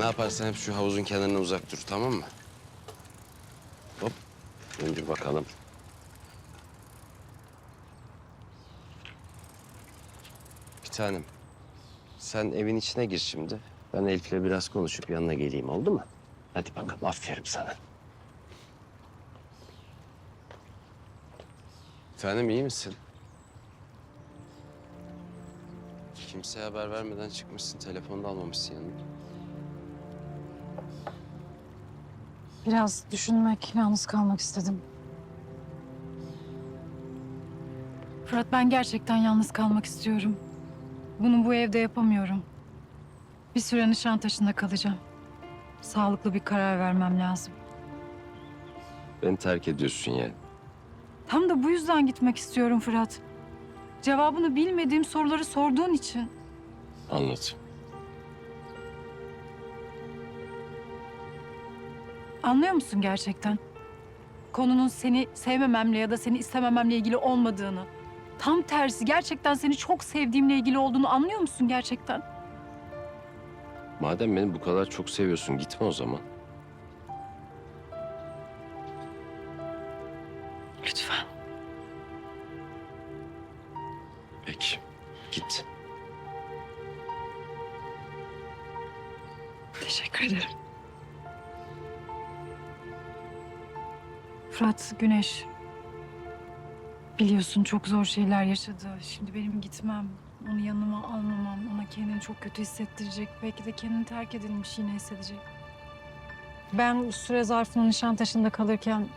Ne yaparsan hep şu havuzun kenarına uzak dur tamam mı? Hop. Önce bakalım. Bir tanem. Sen evin içine gir şimdi. Ben Elif'le biraz konuşup yanına geleyim oldu mu? Hadi bakalım aferin sana. Bir tanem iyi misin? Kimseye haber vermeden çıkmışsın. Telefonu da almamışsın yanına. Biraz düşünmek, yalnız kalmak istedim. Fırat ben gerçekten yalnız kalmak istiyorum. Bunu bu evde yapamıyorum. Bir süre Nişantaşı'nda kalacağım. Sağlıklı bir karar vermem lazım. Beni terk ediyorsun yani. Tam da bu yüzden gitmek istiyorum Fırat. Cevabını bilmediğim soruları sorduğun için. Anladım. Anlıyor musun gerçekten? Konunun seni sevmememle ya da seni istemememle ilgili olmadığını. Tam tersi gerçekten seni çok sevdiğimle ilgili olduğunu anlıyor musun gerçekten? Madem beni bu kadar çok seviyorsun gitme o zaman. Lütfen. Peki. Git. Teşekkür ederim. Fırat, Güneş. Biliyorsun çok zor şeyler yaşadı. Şimdi benim gitmem, onu yanıma almamam, ona kendini çok kötü hissettirecek. Belki de kendini terk edilmiş yine hissedecek. Ben süre zarfında Nişantaşı'nda kalırken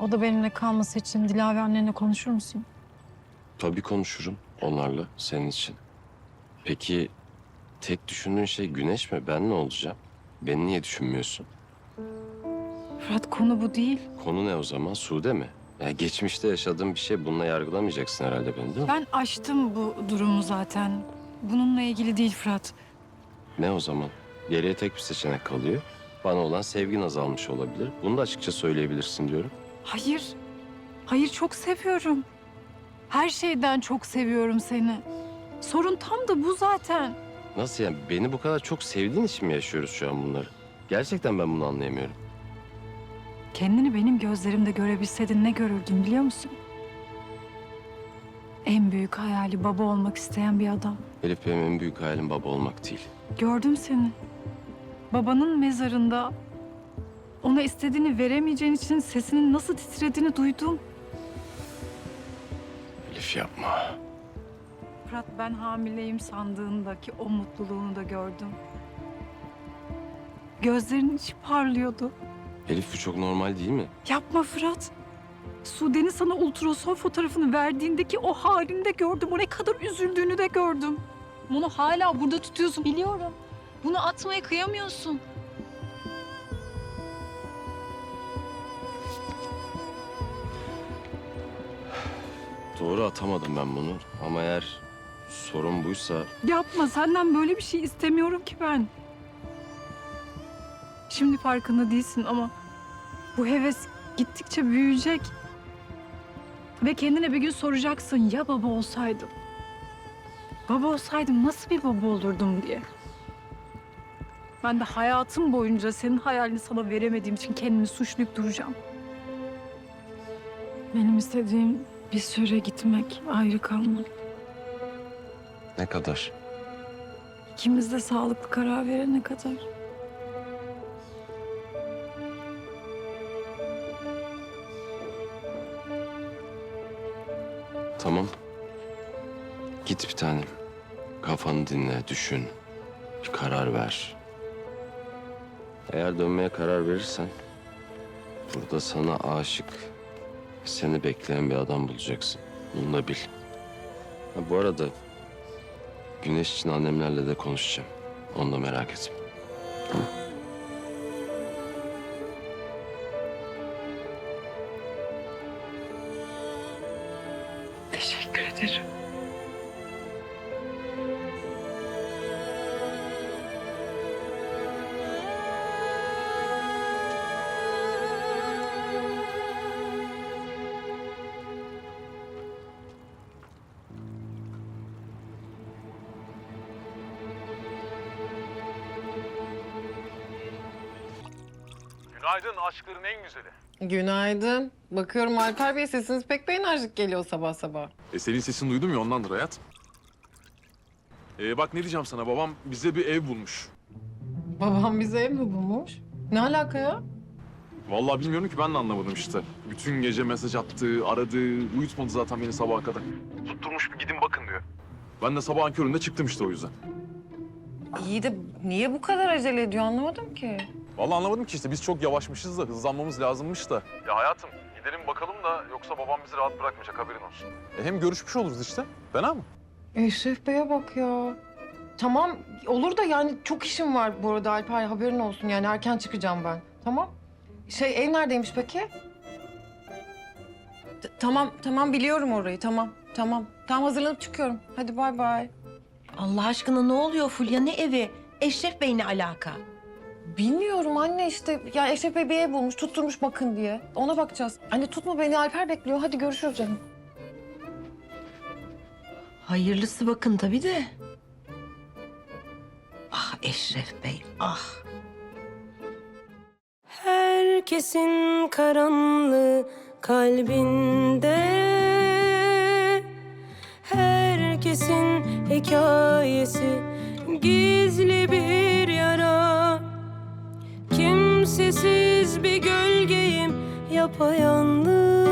o da benimle kalması için Dilaver annenle konuşur musun? Tabii konuşurum onlarla senin için. Peki tek düşündüğün şey güneş mi? Ben ne olacağım? Beni niye düşünmüyorsun? Fırat konu bu değil. Konu ne o zaman? Sude mi? Ya geçmişte yaşadığım bir şey bununla yargılamayacaksın herhalde beni değil mi? Ben aştım bu durumu zaten. Bununla ilgili değil Fırat. Ne o zaman? Geriye tek bir seçenek kalıyor. Bana olan sevgin azalmış olabilir. Bunu da açıkça söyleyebilirsin diyorum. Hayır. Hayır çok seviyorum. Her şeyden çok seviyorum seni. Sorun tam da bu zaten. Nasıl yani? Beni bu kadar çok sevdiğin için mi yaşıyoruz şu an bunları? Gerçekten ben bunu anlayamıyorum. Kendini benim gözlerimde görebilseydin ne görürdün biliyor musun? En büyük hayali baba olmak isteyen bir adam. Elif benim en büyük hayalim baba olmak değil. Gördüm seni. Babanın mezarında ona istediğini veremeyeceğin için sesinin nasıl titrediğini duydum. Elif yapma. Fırat ben hamileyim sandığındaki o mutluluğunu da gördüm. Gözlerinin içi parlıyordu. Elif bu çok normal değil mi? Yapma Fırat. Sude'nin sana ultrason fotoğrafını verdiğindeki o halini de gördüm. O ne kadar üzüldüğünü de gördüm. Bunu hala burada tutuyorsun biliyorum. Bunu atmaya kıyamıyorsun. Doğru atamadım ben bunu. Ama eğer sorun buysa Yapma senden böyle bir şey istemiyorum ki ben. Şimdi farkında değilsin ama bu heves gittikçe büyüyecek. Ve kendine bir gün soracaksın ya baba olsaydım. Baba olsaydım nasıl bir baba olurdum diye. Ben de hayatım boyunca senin hayalini sana veremediğim için kendimi suçlayıp duracağım. Benim istediğim bir süre gitmek, ayrı kalmak. ne kadar? İkimiz de sağlıklı karar verene kadar. Git bir tanem. Kafanı dinle, düşün. Bir karar ver. Eğer dönmeye karar verirsen... ...burada sana aşık, seni bekleyen bir adam bulacaksın. Bunu da bil. Ha, bu arada... ...güneş için annemlerle de konuşacağım. Onu da merak etme. Teşekkür Günaydın aşkların en güzeli. Günaydın. Bakıyorum Alper Bey sesiniz pek bir enerjik geliyor sabah sabah. E senin sesini duydum ya ondandır hayat. E bak ne diyeceğim sana babam bize bir ev bulmuş. Babam bize ev mi bulmuş? Ne alaka ya? Vallahi bilmiyorum ki ben de anlamadım işte. Bütün gece mesaj attı, aradı, uyutmadı zaten beni sabaha kadar. Tutturmuş bir gidin bakın diyor. Ben de sabahın köründe çıktım işte o yüzden. İyi de niye bu kadar acele ediyor anlamadım ki. Vallahi anlamadım ki işte biz çok yavaşmışız da hızlanmamız lazımmış da. Ya hayatım gidelim bakalım da yoksa babam bizi rahat bırakmayacak haberin olsun. E hem görüşmüş oluruz işte. Fena mı? Eşref Bey'e bak ya. Tamam olur da yani çok işim var bu arada Alper haberin olsun yani erken çıkacağım ben. Tamam. Şey ev neredeymiş peki? T- tamam tamam biliyorum orayı tamam tamam. Tamam hazırlanıp çıkıyorum. Hadi bay bay. Allah aşkına ne oluyor Fulya ne evi? Eşref Bey ne alaka? Bilmiyorum anne işte. Ya Eşref Bey bir ev bulmuş, tutturmuş bakın diye. Ona bakacağız. Anne tutma beni, Alper bekliyor. Hadi görüşürüz canım. Hayırlısı bakın tabii de. Ah Eşref Bey ah. Herkesin karanlığı kalbinde Herkesin hikayesi gizli bir yapayalnız